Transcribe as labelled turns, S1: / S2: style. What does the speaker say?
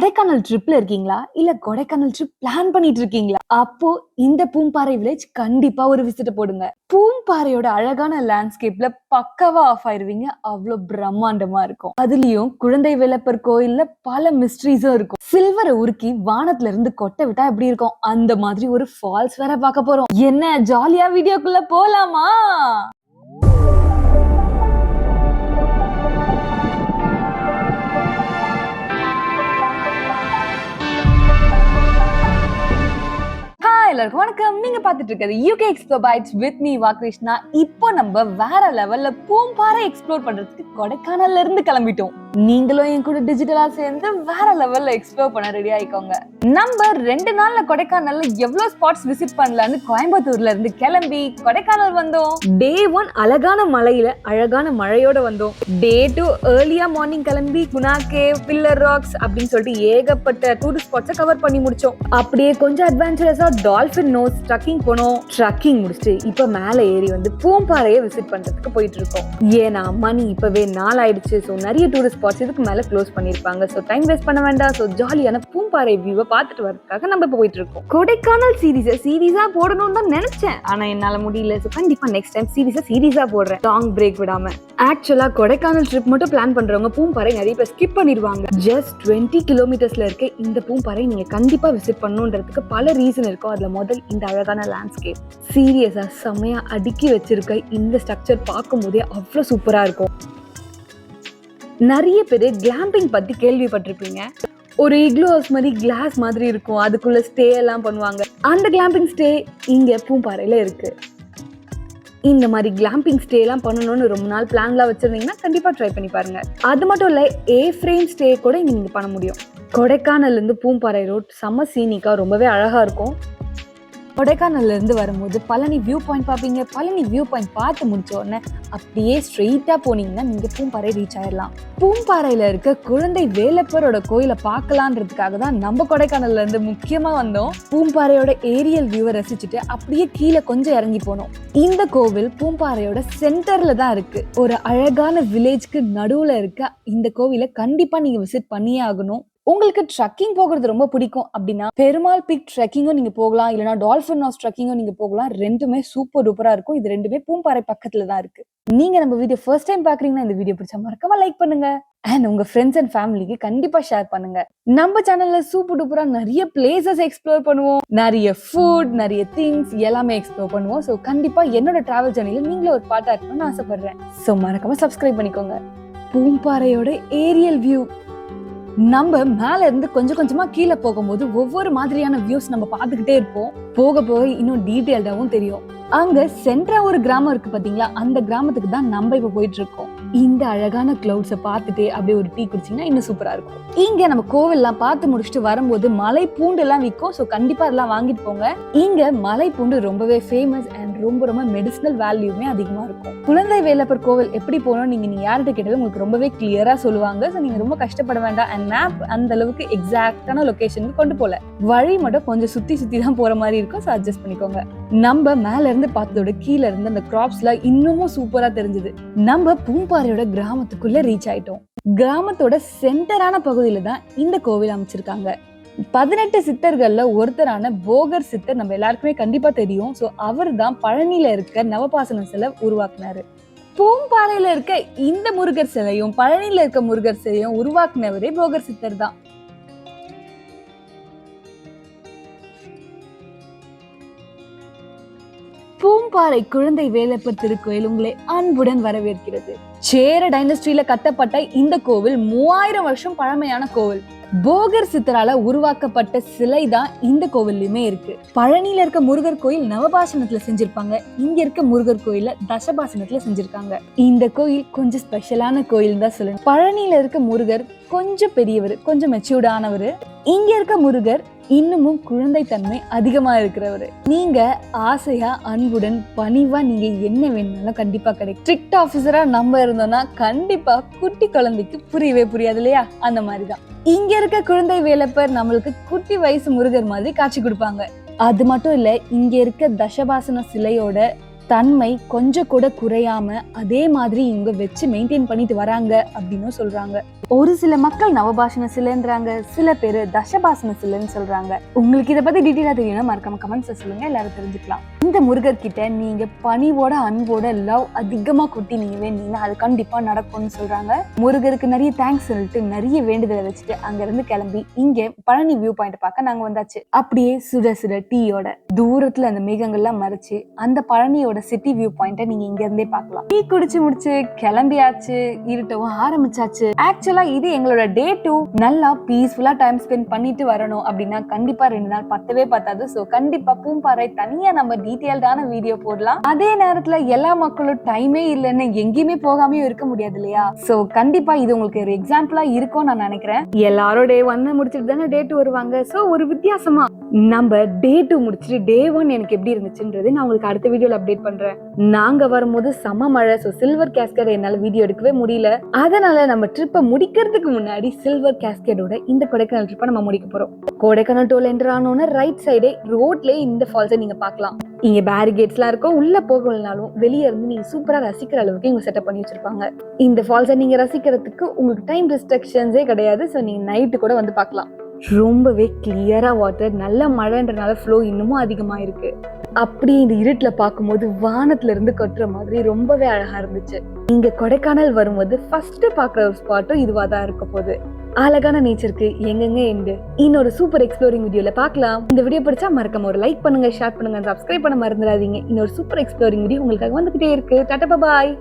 S1: கொடைக்கானல் ட்ரிப்ல இருக்கீங்களா? இல்ல Kodaikanal trip plan பண்ணிட்டு இருக்கீங்களா? அப்போ இந்த பூம்பாறை வில்லேஜ் கண்டிப்பா ஒரு விசிட் போடுங்க. பூம்பாறையோட அழகான லேண்ட்ஸ்கேப்ல பக்காவா ஆஃப் ஆயிருவீங்க. அவ்வளவு பிரம்மாண்டமா இருக்கும். அதுலயும் குழந்தை வேலப்பர் கோயில்ல பல மிஸ்ட்ரீஸும் இருக்கும். சில்வரை உருக்கி வானத்துல இருந்து கொட்டை விட்டா எப்படி இருக்கும்? அந்த மாதிரி ஒரு ஃபால்ஸ் வேற பார்க்க போறோம். என்ன ஜாலியா வீடியோக்குள்ள போலாமா? எல்லாருக்கும் வணக்கம். நீங்க பார்த்துட்டு இருக்கிறது UK explore bites with me வா கிருஷ்ணா இப்போ நம்ம வேற லெவல்ல பூம்பாறை எக்ஸ்ப்ளோர் பண்றதுக்கு கொடைக்கானல்ல இருந்து கிளம்பிட்டோம். நீங்களும் என் கூட டிஜிட்டலா சேர்ந்து வேற லெவல்ல எக்ஸ்ப்ளோர் பண்ண ரெடி ஆயிக்கோங்க. நம்ம ரெண்டு நாள்ல கொடைக்கானல்ல எவ்வளவு ஸ்பாட்ஸ் விசிட் பண்ணலாம்னு கோயம்புத்தூர்ல இருந்து கிளம்பி கொடைக்கானல் வந்தோம். டே ஒன் அழகான மலையில அழகான மழையோட வந்தோம். டே டூ ஏர்லியா மார்னிங் கிளம்பி குணா கேவ் பில்லர் ராக்ஸ் அப்படின்னு சொல்லிட்டு ஏகப்பட்ட டூரிஸ்ட் ஸ்பாட்ஸை கவர் பண்ணி முடிச்சோம். அப்படியே கொஞ்சம் அட்வென்ச்சரஸா டால்ஃபின் நோஸ் ட்ரக்கிங் போனோம். ட்ரக்கிங் முடிச்சுட்டு இப்ப மேல ஏறி வந்து பூம்பாறையை விசிட் பண்றதுக்கு போயிட்டு இருக்கோம். ஏன்னா மணி இப்பவே நாள் ஆயிடுச்சு ஸோ நிறைய டூரிஸ்ட் ஸ்பாட்ஸ் இதுக்கு மேலே க்ளோஸ் பண்ணியிருப்பாங்க ஸோ டைம் வேஸ்ட் பண்ண வேண்டாம். ஸோ ஜாலியான பூம்பாறை வியூவை பார்த்துட்டு வரதுக்காக நம்ம போயிட்டு இருக்கோம் கொடைக்கானல் சீரீஸை சீரீஸாக போடணும்னு தான் நினச்சேன். ஆனால் என்னால் முடியல. ஸோ கண்டிப்பாக நெக்ஸ்ட் டைம் சீரீஸாக சீரீஸாக போடுறேன். லாங் பிரேக் விடாம. ஆக்சுவலாக கொடைக்கானல் ட்ரிப் மட்டும் பிளான் பண்ணுறவங்க பூம்பாறை நிறைய பேர் ஸ்கிப் பண்ணிடுவாங்க ஜஸ்ட் டுவெண்ட்டி கிலோமீட்டர்ஸ்ல இருக்க இந்த பூம்பாறை நீங்கள் கண்டிப்பாக விசிட் பண்ணணுன்றதுக்கு பல ரீசன் இருக்கும் அதில் முதல் இந்த அழகான லேண்ட்ஸ்கேப் சீரியஸாக செம்மையாக அடுக்கி வச்சிருக்க இந்த ஸ்ட்ரக்சர் பார்க்கும்போதே அவ்வளோ சூப்பராக இருக்கும். நிறைய பேர் கிளாம்பிங் பத்தி கேள்விப்பட்டிருப்பீங்க. ஒரு இக்லோ ஹவுஸ் மாதிரி கிளாஸ் மாதிரி இருக்கும். அதுக்குள்ள ஸ்டே எல்லாம் பண்ணுவாங்க. அந்த கிளாம்பிங் ஸ்டே இங்க பூம்பாறையில இருக்கு. இந்த மாதிரி கிளாம்பிங் ஸ்டே எல்லாம் பண்ணணும்னு ரொம்ப நாள் பிளான்லாம் வச்சிருந்தீங்கன்னா கண்டிப்பா ட்ரை பண்ணி பாருங்க. அது மட்டும் இல்ல ஏ ஃப்ரேம் ஸ்டே கூட இங்க நீங்க பண்ண முடியும். கொடைக்கானல்லேருந்து பூம்பாறை ரோட் செம்ம சீனிக்கா ரொம்பவே அழகா இருக்கும். கொடைக்கானல்லேருந்து வரும்போது பழனி வியூ பாயிண்ட் பார்ப்பீங்க பழனி வியூ பாயிண்ட் பார்த்து முடிச்ச உடனே அப்படியே ஸ்ட்ரெயிட்டாக போனீங்கன்னா நீங்கள் பூம்பாறை ரீச் ஆயிடலாம் பூம்பாறையில் இருக்க குழந்தை வேலப்பரோட கோயிலை பார்க்கலான்றதுக்காக தான் நம்ம கொடைக்கானல்லேருந்து முக்கியமாக வந்தோம். பூம்பாறையோட ஏரியல் வியூவை ரசிச்சுட்டு அப்படியே கீழே கொஞ்சம் இறங்கி போனோம். இந்த கோவில் பூம்பாறையோட சென்டரில் தான் இருக்குது ஒரு அழகான வில்லேஜ்க்கு நடுவில் இருக்க இந்த கோவிலை கண்டிப்பாக நீங்கள் விசிட் பண்ணியே ஆகணும். உங்களுக்கு ட்ரக்கிங் போகிறது ரொம்ப பிடிக்கும் அப்படின்னா பெருமாள் பிக் ட்ரெக்கிங்கும் நீங்க போகலாம். இல்லைனா டால்ஃபின் ஹவுஸ் ட்ரெக்கிங்கும் நீங்க போகலாம். ரெண்டுமே சூப்பர் டூப்பரா இருக்கும். இது ரெண்டுமே பூம்பாறை பக்கத்துல தான் இருக்கு. நீங்க நம்ம வீடியோ ஃபர்ஸ்ட் டைம் பாக்குறீங்கன்னா இந்த வீடியோ பிடிச்சா மறக்காம லைக் பண்ணுங்க. அண்ட் உங்க ஃப்ரெண்ட்ஸ் அண்ட் ஃபேமிலிக்கு கண்டிப்பா ஷேர் பண்ணுங்க. நம்ம சேனல்ல சூப்பர் டூப்பரா நிறைய பிளேசஸ் எக்ஸ்ப்ளோர் பண்ணுவோம். நிறைய ஃபுட் நிறைய திங்ஸ் எல்லாமே எக்ஸ்ப்ளோர் பண்ணுவோம். ஸோ கண்டிப்பா என்னோட டிராவல் ஜர்னில நீங்களும் ஒரு பாட்டா இருக்கணும்னு ஆசைப்படுறேன். ஸோ மறக்காம சப்ஸ்கிரைப் பண்ணிக்கோங்க. பூம்பாறையோட ஏரியல் வியூ நம்ம மேல இருந்து கொஞ்சம் கொஞ்சமா கீழே போகும்போது ஒவ்வொரு மாதிரியான வியூஸ் நம்ம பார்த்துக்கிட்டே இருப்போம். போக போக இன்னும் டீட்டெயில்டாவும் தெரியும். அங்க சென்ட்ரா ஒரு கிராமம் இருக்கு பாத்தீங்களா? அந்த கிராமத்துக்கு தான் நம்ம இப்ப போயிட்டு இருக்கோம். இந்த அழகான கிளவுட்ஸை பார்த்துட்டு அப்படியே ஒரு டீ குடிச்சிங்கன்னா இன்னும் சூப்பராக இருக்கும். இங்கே நம்ம கோவில்லாம் பார்த்து முடிச்சுட்டு வரும்போது மலை பூண்டு எல்லாம் விற்கும் ஸோ கண்டிப்பாக அதெல்லாம் வாங்கிட்டு போங்க. இங்கே மலை பூண்டு ரொம்பவே ஃபேமஸ் அண்ட் ரொம்ப ரொம்ப மெடிசினல் வேல்யூமே அதிகமாக இருக்கும். குழந்தை வேலப்பர் கோவில் எப்படி போகணும் நீங்கள் நீங்கள் யார்கிட்ட கேட்டாலும் உங்களுக்கு ரொம்பவே கிளியராக சொல்லுவாங்க. ஸோ நீங்கள் ரொம்ப கஷ்டப்பட வேண்டாம். அண்ட் மேப் அந்த அளவுக்கு எக்ஸாக்டான லொகேஷனுக்கு கொண்டு போகல. வழி மட்டும் கொஞ்சம் சுற்றி சுற்றி தான் போகிற மாதிரி இருக்கும். ஸோ அட்ஜஸ்ட் பண்ணிக்கோங்க. நம்ம மேலேருந்து பார்த்ததோட கீழே இருந்து அந்த கிராப்ஸ்லாம் இன்னமும் சூப்பராக தெரிஞ்சுது. நம்ம பூம்பா பூம்பாறையோட கிராமத்துக்குள்ள ரீச் ஆயிட்டோம். கிராமத்தோட சென்டரான பகுதியில தான் இந்த கோவில் அமைச்சிருக்காங்க. பதினெட்டு சித்தர்கள்ல ஒருத்தரான போகர் சித்தர் நம்ம எல்லாருக்குமே கண்டிப்பா தெரியும். ஸோ அவர் தான் பழனியில இருக்க நவபாசனம் சிலை உருவாக்குனாரு. பூம்பாறையில இருக்க இந்த முருகர் சிலையும் பழனியில இருக்க முருகர் சிலையும் உருவாக்குனவரே போகர் சித்தர் தான். பெரும்பாறை குழந்தை வேலப்பர் திருக்கோயில் உங்களை அன்புடன் வரவேற்கிறது. சேர டைனஸ்டியில கட்டப்பட்ட இந்த கோவில் மூவாயிரம் வருஷம் பழமையான கோவில். போகர் சித்தரால உருவாக்கப்பட்ட சிலை தான் இந்த கோவில்லையுமே இருக்கு. பழனியில இருக்க முருகர் கோயில் நவபாசனத்துல செஞ்சிருப்பாங்க. இங்க இருக்க முருகர் கோயில தசபாசனத்துல செஞ்சிருக்காங்க. இந்த கோயில் கொஞ்சம் ஸ்பெஷலான கோயில் தான் சொல்லணும். பழனியில இருக்க முருகர் கொஞ்சம் பெரியவர் கொஞ்சம் மெச்சூர்டானவர் இங்க இருக்க முருகர் இன்னமும் குழந்தைத்தன்மை அதிகமா இருக்கிறவர். நீங்க ஆசையா அன்புடன் பணிவா நீங்க என்ன வேணும்னாலும் கண்டிப்பா கிடைக்கும் ஸ்ட்ரிக்ட் ஆபீசரா நம்ம இருந்தோம்னா கண்டிப்பா குட்டி குழந்தைக்கு புரியவே புரியாது இல்லையா? அந்த மாதிரிதான். இங்க இருக்க குழந்தை வேலப்பர் நம்மளுக்கு குட்டி வயசு முருகர் மாதிரி காட்சி கொடுப்பாங்க. அது மட்டும் இல்ல இங்க இருக்க தசபாசன சிலையோட தன்மை கொஞ்சம் கூட குறையாம அதே மாதிரி இவங்க வச்சு மெயின்டைன் பண்ணிட்டு வராங்க அப்படின்னு சொல்றாங்க. ஒரு சில மக்கள் நவபாஷண சிலைன்றாங்க சில பேர் தசபாசன சிலைன்னு சொல்றாங்க. உங்களுக்கு இதை பத்தி டீட்டெயிலா தெரியணும்னா மறக்காம கமெண்ட்ஸ் சொல்லுங்க எல்லாரும் தெரிஞ்சுக்கலாம். இந்த முருகர் கிட்ட நீங்க பணிவோட அன்போட லவ் அதிகமா கொட்டி நீங்க வேண்டிங்கன்னா அது கண்டிப்பா நடக்கும்னு சொல்றாங்க. முருகருக்கு நிறைய தேங்க்ஸ் சொல்லிட்டு நிறைய வேண்டுதலை வச்சுட்டு அங்க இருந்து கிளம்பி இங்க பழனி வியூ பாயிண்ட் பார்க்க நாங்க வந்தாச்சு. அப்படியே சுட சுட டீயோட தூரத்துல அந்த மேகங்கள்லாம் மறைச்சு அந்த பழனியோட சிட்டி வியூ பாயிண்ட்டை நீங்க இங்க இருந்தே பார்க்கலாம். டீ குடிச்சு முடிச்சு கிளம்பியாச்சு இருட்டவும் ஆரம்பிச்சாச்சு. ஆக்சுவலா இது எங்களோட டே டூ நல்லா பீஸ்ஃபுல்லா டைம் ஸ்பெண்ட் பண்ணிட்டு வரணும் அப்படின்னா கண்டிப்பா ரெண்டு நாள் பத்தவே பத்தாது. சோ கண்டிப்பா பூம்பாறை தனியா நம்ம டீட்டெயில்டான வீடியோ போடலாம். அதே நேரத்துல எல்லா மக்களும் டைமே இல்லைன்னு எங்கேயுமே போகாமயும் இருக்க முடியாது இல்லையா? சோ கண்டிப்பா இது உங்களுக்கு ஒரு எக்ஸாம்பிளா இருக்கும் நான் நினைக்கிறேன். எல்லாரும் டே ஒன்னு முடிச்சிட்டு தானே டே டூ வருவாங்க. சோ ஒரு வித்தியாசமா நம்ம டே டூ முடிச்சுட்டு டே ஒன் எனக்கு எப்படி இருந்துச்சுன்றது நான் உங்களுக்கு அடுத்த வீடியோல அப்டேட் பண்றேன். நாங்க வரும்போது செம மழை. ஸோ சில்வர் கேஸ்கர் என்னால வீடியோ எடுக்கவே முடியல. அதனால நம்ம ட்ரிப்பை முடிக்கிறதுக்கு முன்னாடி சில்வர் கேஸ்கேடோட இந்த கொடைக்கானல் ட்ரிப்பை நம்ம முடிக்க போறோம். கொடைக்கானல் டோல் என்டர் ஆனோன்னு ரைட் சைடே ரோட்லயே இந்த ஃபால்ஸை நீங்க பார்க்கலாம். இங்க பேரிகேட்ஸ்லாம் இருக்கும். உள்ள போகலனாலும் வெளியே இருந்து நீங்க சூப்பரா ரசிக்கிற அளவுக்கு இவங்க செட்டப் பண்ணி வச்சிருப்பாங்க. இந்த ஃபால்ஸை நீங்க ரசிக்கிறதுக்கு உங்களுக்கு டைம் ரெஸ்ட்ரிக்ஷன்ஸே கிடையாது. ஸோ நீங்க நைட்டு கூட வந்து பார்க்கலாம். ரொம்பவே கிளியரா வாட்டர் நல்ல மழைன்றனால ஃப்ளோ இன்னமும் அதிகமா இருக்கு. அப்படியே இந்த இருட்டில் பார்க்கும்போது வானத்துல இருந்து கொட்டுற மாதிரி ரொம்பவே அழகா இருந்துச்சு. இங்க கொடைக்கானல் வரும்போது ஃபர்ஸ்ட் பார்க்குற ஒரு ஸ்பாட்டும் இதுவா தான் இருக்க போகுது. அழகான நேச்சருக்கு எங்கெங்க எண்டு இன்னொரு சூப்பர் எக்ஸ்ப்ளோரிங் வீடியோல பார்க்கலாம். இந்த வீடியோ பிடிச்சா மறக்காம ஒரு லைக் பண்ணுங்க ஷேர் பண்ணுங்க சப்ஸ்கிரைப் பண்ண மறந்துடாதீங்க. இன்னொரு சூப்பர் எக்ஸ்ப்ளோரிங் வீடியோ உங்களுக்காக வந்துகிட்டே இருக்கு. டாட்டா பாய்